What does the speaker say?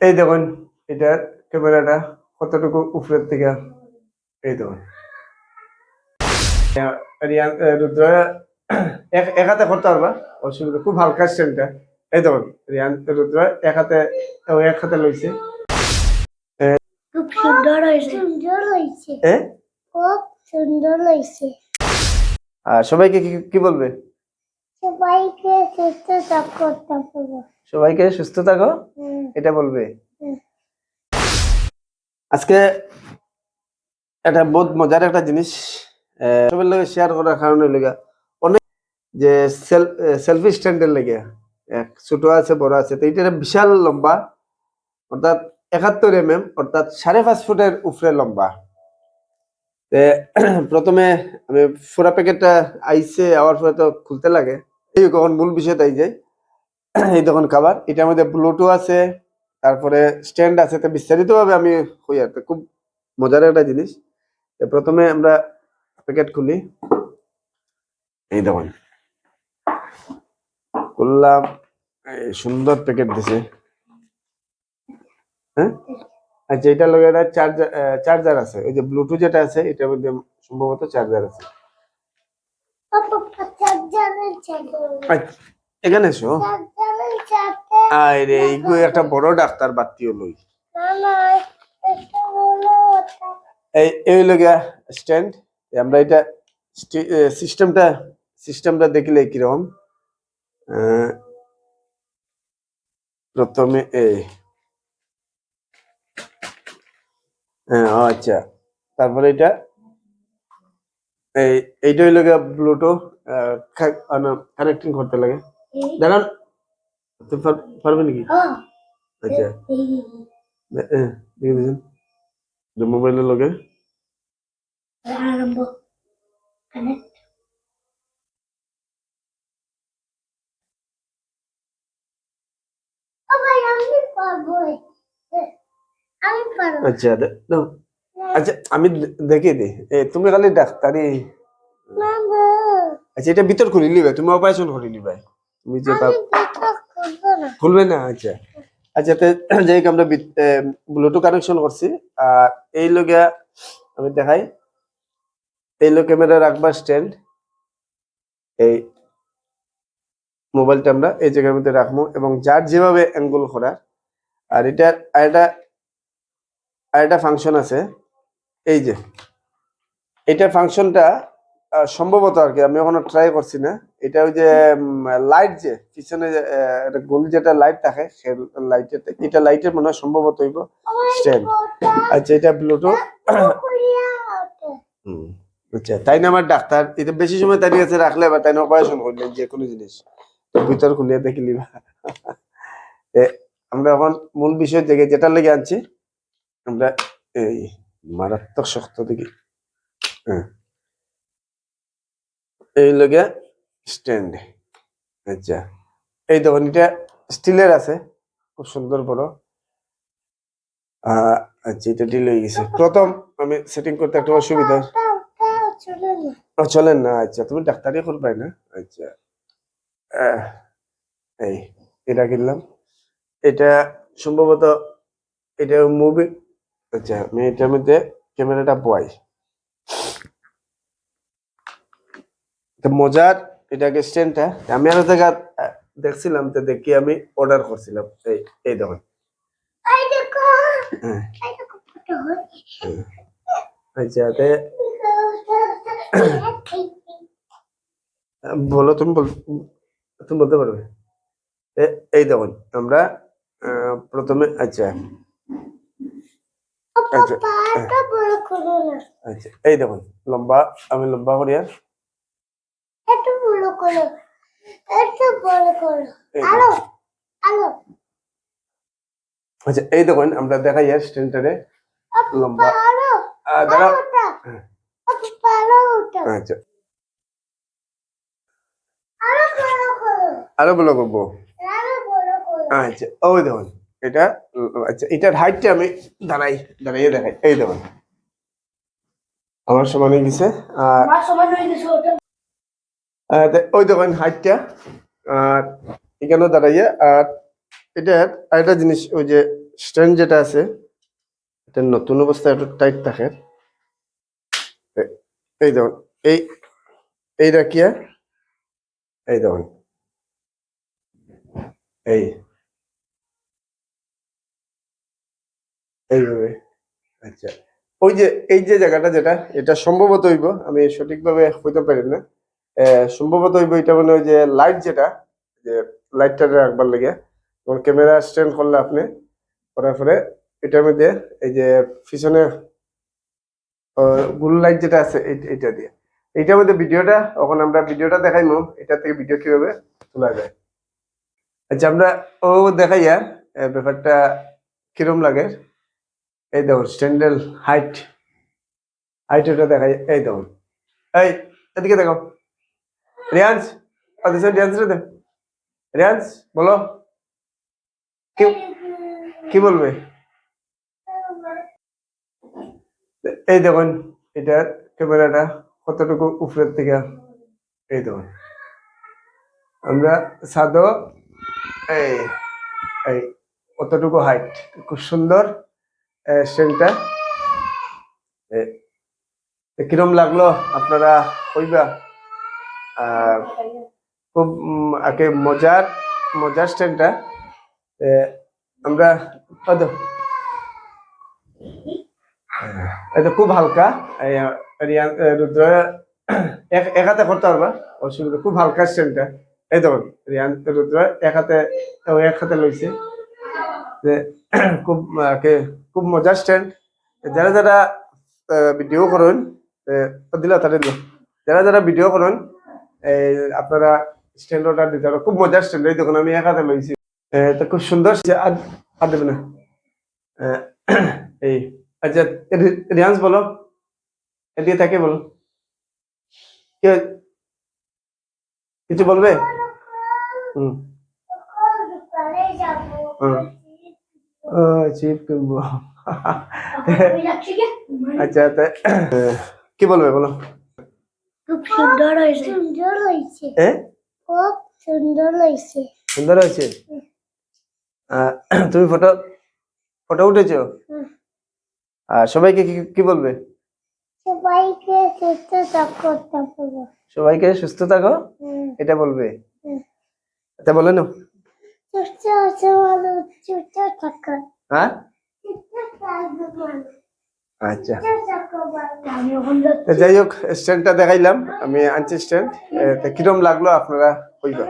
এই দেখুন এটা ক্যামেরাটা কতটুকু উপরের থেকে এই দেখুন। আহ, রুদ্র এক হাতে করতে পারবা অসুবিধা খুব হালকা স্ট্যান্ডটা এই দেখুন রিয়ান রুদ্র এক হাতে এক হাতে লইছে। খুব সুন্দর হয়েছে। সুন্দর হয়েছে। খুব সুন্দর হয়েছে। আর সবাইকে কি কি বলবে? সবাইকে সুস্থ করতে সবাইকে সুস্থ থাকো। এটা বলবে? আজকে এটা বহুত মজার একটা জিনিস সবার লগে শেয়ার করার কারণে লেগে অনেক যে সেলফি স্ট্যান্ডের লেগে এক ছোট আছে বড় আছে তো এটা বিশাল লম্বা অর্থাৎ একাত্তর এম এম অর্থাৎ সাড়ে পাঁচ ফুটের উপরে লম্বা। প্রথমে আমি পুরা প্যাকেটটা আইসে আওয়ার পরে তো খুলতে লাগে। এই কখন মূল বিষয় তাই যায় এই দেখুন খাবার এটার মধ্যে ব্লুটুথ আছে তারপরে স্ট্যান্ড আছে তো বিস্তারিত ভাবে আমি হই আর খুব মজার একটা জিনিস। প্রথমে আমরা প্যাকেট খুলি। এই দেখুন খুললাম সুন্দর প্যাকেট দিছে। হ্যাঁ? আচ্ছা এটা লগে একটা চার্জার চার্জার আছে ওই যে ব্লুটুথ যেটা আছে এটার মধ্যে সম্ভবত চার্জার আছে। আচ্ছা, এখানে এসো। আরে এইগো একটা বড় ডাক্তার বাতিও লই এই এই লগিয়া স্ট্যান্ড আমরা এটা সিস্টেমটা সিস্টেমটা দেখলে কীরকম? প্রথমে হ্যাঁ আচ্ছা। তারপরে এটা? এই এইটা হইল ব্লুটুথ কানেক্টিং করতে লাগে। দাঁড়ান। তুমি পারবে নাকি? হ্যাঁ, আচ্ছা। এ, দেখে দিয়েছেন? মোবাইলের লগে? আরম্ভ। কানেক্ট। আচ্ছা দে- দাও। আচ্ছা আমি দে- দেখিয়ে দিই। এ তুমি খালি ডাক্তারি। আচ্ছা এটা ভিতর খুলি নিবে তুমি অপারেশন করে নিবে। তুমি যে খুলবো না আচ্ছা। আচ্ছা তে যাই আমরা ব্লুটুথ কানেকশন করছি আর এই লগিয়া আমি দেখাই। এই লোক ক্যামেরা রাখবা স্ট্যান্ড এই মোবাইলটা আমরা এই জায়গার মধ্যে রাখব এবং যার যেভাবে অ্যাঙ্গুল করার আর এটার আরেকটা আরেকটা ফাংশন আছে। এই যে এটা ফাংশনটা সম্ভবত আর কি আমি এখনও ট্রাই করছি না। এটা ওই যে লাইট যে পিছনে গোল যেটা লাইট থাকে সে লাইটের এটা লাইটের মনে হয় সম্ভবত হইব স্ট্যান্ড আচ্ছা এটা ব্লুটুথ হুম, আচ্ছা তাই না আমার ডাক্তার? এটা বেশি সময় তাই কাছে রাখলে বা তাই না অপারেশন করলেন যে কোনো জিনিস। ভিতর খুলিয়ে দেখিলি বা। এ, আমরা এখন মূল বিষয় থেকে যেটা লেগে আনছি আমরা এই মারাত্মক শক্ত দেখি হ্যাঁ। এই লগে স্ট্যান্ড আচ্ছা। এই দেখুন এটা স্টিলের আছে, খুব সুন্দর বড়। আচ্ছা এটা ডিল হয়ে গেছে। প্রথম আমি সেটিং করতে একটা অসুবিধা। চলেন না আচ্ছা তুমি ডাক্তারি করবাই না? আচ্ছা। এই, এটা কিনলাম। এটা সম্ভবত এটা মুভি আচ্ছা আমি এটার মধ্যে ক্যামেরাটা বয়। মজার এটাকে স্ট্যান্ডটা আমি আরও জায়গা দেখছিলাম তো দেখি আমি অর্ডার করছিলাম। এই এই দেখুন। এই দেখো হ্যাঁ, এই দেখো আচ্ছা বলো তুমি বল তুমি বলতে পারবে? এই দেখুন আমরা প্রথমে আচ্ছা। আচ্ছা পাটা বড় করো না। আচ্ছা এই দেখুন লম্বা আমি লম্বা করি আর একটু বড় করো একটু বড় করো। আলো আলো। আচ্ছা এই দেখুন আমরা দেখাই আর স্ট্যান্ডারে লম্বা। আলো আহ, দাঁড়াও। হ্যাঁ। আচ্ছা। আলো বড় করো। আরও বলো করব। আলো বড় করো। আচ্ছা ওই দেখুন এটা আচ্ছা এটার হাইটটা আমি দাঁড়াই দাঁড়াইয়ে দেখাই। এই দেখুন। আমার সমানে গেছে। আর আমার সময় হয়ে গেছে তে- ওই দেখুন হাইটটা, আর এখানেও দাঁড়াইয়ে, আর এটা আরেকটা জিনিস, ওই যে স্ট্যান্ড যেটা আছে, এটা নতুন অবস্থায় একটু টাইট থাকে। এই দেখুন, এই এই রাখিয়া, এই দেখুন, এই, এইভাবে আচ্ছা। ওই যে, এই যে জায়গাটা যেটা, এটা সম্ভবত হইব, আমি সঠিকভাবে হইতে পারি না। সম্ভবত হইব এটা মানে ওই যে লাইট যেটা, যে লাইটটা রাখবার লাগে। তোমার ক্যামেরা স্ট্যান্ড করলে আপনি, করার পরে এটার মধ্যে এই যে পিছনে গুল লাইট যেটা আছে, এই- এইটা দিয়ে। এইটার মধ্যে ভিডিওটা, এখন আমরা ভিডিওটা দেখাই দেখাইমু, এটা থেকে ভিডিও কীভাবে তোলা যায়। আচ্ছা আমরা ও দেখাইয়া ব্যাপারটা কিরম লাগে? এই দেখুন স্ট্যান্ডেল হাইট হাইট ওটা দেখাই, এই দেখুন। এই, এদিকে দেখো। রিয়ান্স অদিশা রিয়ান্স রে দে। রিয়ান্স বলো। কি কি বলবে? এই দেখুন, এটা ক্যামেরাটা কতটুকু উপরের থেকে এই দেখুন। আমরা সাদো, এই এই, কতটুকু হাইট খুব সুন্দর স্ট্যান্ডটা কিরম লাগল? আপনারা কইবা? খুব আগে মজার মজার স্ট্যান্ডটা আমরা এটা খুব হালকা রুদ্র, এক হাতে করতে পারবা, অসুবিধা, খুব হালকা স্ট্যান্ডটা। এই দেখুন, রিয়ান, রুদ্র, এক হাতে এক হাতে লইছে। যে, খুব খুব মজার স্ট্যান্ড। যারা যারা ভিডিও করেন দিলা তাদের যারা যারা ভিডিও করেন আপনারা স্ট্যান্ড অর্ডার দিতে পারো। খুব মজার স্ট্যান্ড এই দেখুন আমি এক হাতে লইছি তো খুব সুন্দর আর দেবে না। এই আচ্ছা রিয়ান্স বলো। এদিকে থাকে বলো। কি? কিছু বলবে? হুম। দোকানে? আচ্ছা তা, কি বলবে বলো। সুন্দর হয়েছে। সুন্দর হয়েছে। এ? খুব সুন্দর হয়েছে। সুন্দর হয়েছে? তুমি ফটো ফটো উঠেছো? আর সবাইকে কি- কি বলবে? সবাইকে সুস্থ থাকো থাকো সবাইকে সুস্থ থাকো? এটা বলবে? এটা বলে না সুস্থ আছে ভালো সুস্থ থাকো। হ্যাঁ? সুস্থ ভালো। আচ্ছা। যাই হোক স্ট্যান্ডটা দেখাইলাম আমি আনছি স্ট্যান্ড কিরম লাগল আপনারা কইবা?